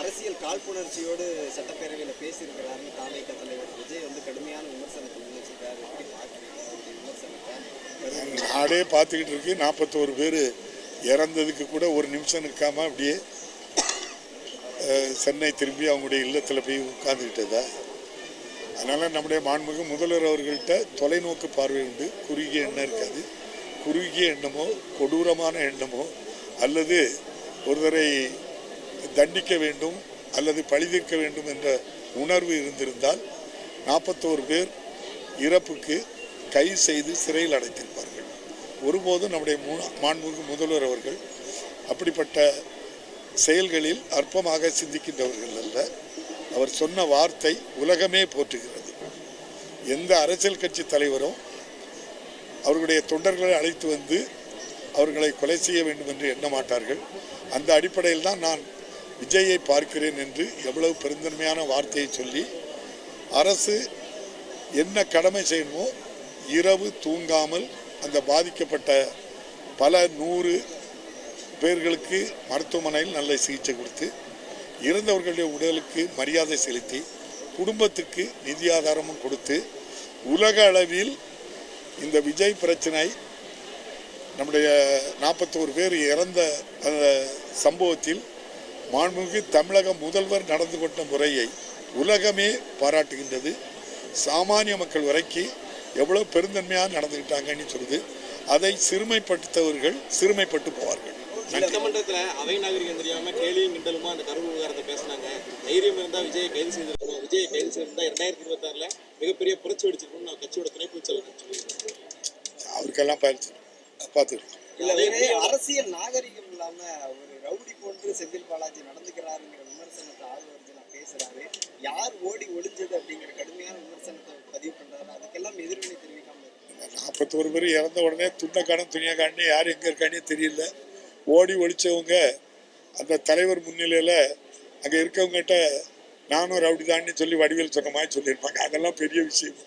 அரசியல் காழ்ப்புணர்ச்சியோடு சட்டப்பேரவையில் பேசியிருக்கிறாருன்னு தாவேக தலைவர் விஜய் வந்து கடுமையான விமர்சனத்தை முன்வச்சிருக்காரு. எப்படி பார்க்குறீங்க? நாடே பார்த்துக்கிட்டு இருக்கு நாற்பத்தோரு பேர் இறந்ததுக்கு கூட ஒரு நிமிஷம் நிற்காம அப்படியே சென்னை திரும்பி அவங்களுடைய இல்லத்தில் போய் உட்கார்ந்துக்கிட்டதா? அதனால் நம்முடைய மாண்புமிகு முதல்வர் அவர்கள்ட்ட தொலைநோக்கு பார்வை உண்டு. குறுகிய எண்ணம் இருக்காது. குறுகிய எண்ணமோ கொடூரமான எண்ணமோ அல்லது ஒருவரை தண்டிக்க வேண்டும் அல்லது பழிதீர்க்க வேண்டும் என்ற உணர்வு இருந்திருந்தால் நாற்பத்தோரு பேர் இறப்புக்கு கை செய்து சிறையில் அடைத்திருப்பார்கள். ஒருபோதும் நம்முடைய மாண்புமிகு முதல்வர் அவர்கள் அப்படிப்பட்ட செயல்களில் அற்பமாக சிந்திக்கின்றவர்கள் அல்ல. அவர் சொன்ன வார்த்தை உலகமே போற்றுகிறது. எந்த அரசியல் கட்சி தலைவரும் அவர்களுடைய தொண்டர்களை அழைத்து வந்து அவர்களை கொலை செய்ய வேண்டும் என்று எண்ண மாட்டார்கள். அந்த அடிப்படையில் தான் நான் விஜயை பார்க்கிறேன் என்று எவ்வளவு பெருந்தன்மையான வார்த்தையை சொல்லி அரசு என்ன கடமை செய்யணுமோ இரவு தூங்காமல் அந்த பாதிக்கப்பட்ட பல நூறு பேர்களுக்கு மருத்துவமனையில் நல்ல சிகிச்சை கொடுத்து இறந்தவர்களுடைய உடலுக்கு மரியாதை செலுத்தி குடும்பத்துக்கு நிதி ஆதாரமும் கொடுத்து உலக அளவில் இந்த விஜய் பிரச்சனை நம்முடைய நாற்பத்தோரு பேர் இறந்த அந்த சம்பவத்தில் மாண்புமிகு தமிழக முதல்வர் நடந்து கொண்ட முறையை உலகமே பாராட்டுகின்றது. சாமானிய மக்கள் வரைக்கு எவ்வளோ பெருந்தன்மையாக நடந்துக்கிட்டாங்கன்னு சொல்லுது. அதை சிறுமைப்படுத்தவர்கள் சிறுமைப்பட்டு போவார்கள். சட்டமன்றத்துல அவை நாகரிகம் தெரியாம கேலியும் கிண்டலுமா அந்த கரூர் விவகாரத்தை பேசினாங்க. தைரியம் இருந்தா விஜயை கைது செய்திருக்கணும். விஜயை கைது செய்திருந்தா இரண்டாயிரத்தி இருபத்தி ஆறுல மிகப்பெரிய புரட்சி வெடிச்சிருக்கணும் நான் கட்சியோட துணை பொதுச்செயலர் சொல்லியிருக்கேன். அவருக்கெல்லாம் பயிற்சி. பார்த்துருக்கோம் இல்ல அரசியல் நாகரிகம் இல்லாம ஒரு ரவுடி போன்று செந்தில் பாலாஜி நடந்துக்கிறாருங்கிற விமர்சனத்தை ஆதரவு பேசுறாரு. யார் ஓடி ஒளிஞ்சது அப்படிங்கிற கடுமையான விமர்சனத்தை பதிவு பண்றாரு. அதுக்கெல்லாம் எதிர்வினை தெரிவிக்காம நாற்பத்தோரு பேர் இறந்த உடனே துண்டக்காரன் துணியக்காரன் யார் எங்கே இருக்கானே தெரியல. ஓடி ஒழிச்சவங்க அந்த தலைவர் முன்னிலையில் அங்கே இருக்கவங்ககிட்ட நானும் ரவுடி சொல்லி வடிவேல் சொன்ன மாதிரி சொல்லியிருப்பாங்க. அதெல்லாம் பெரிய விஷயம்.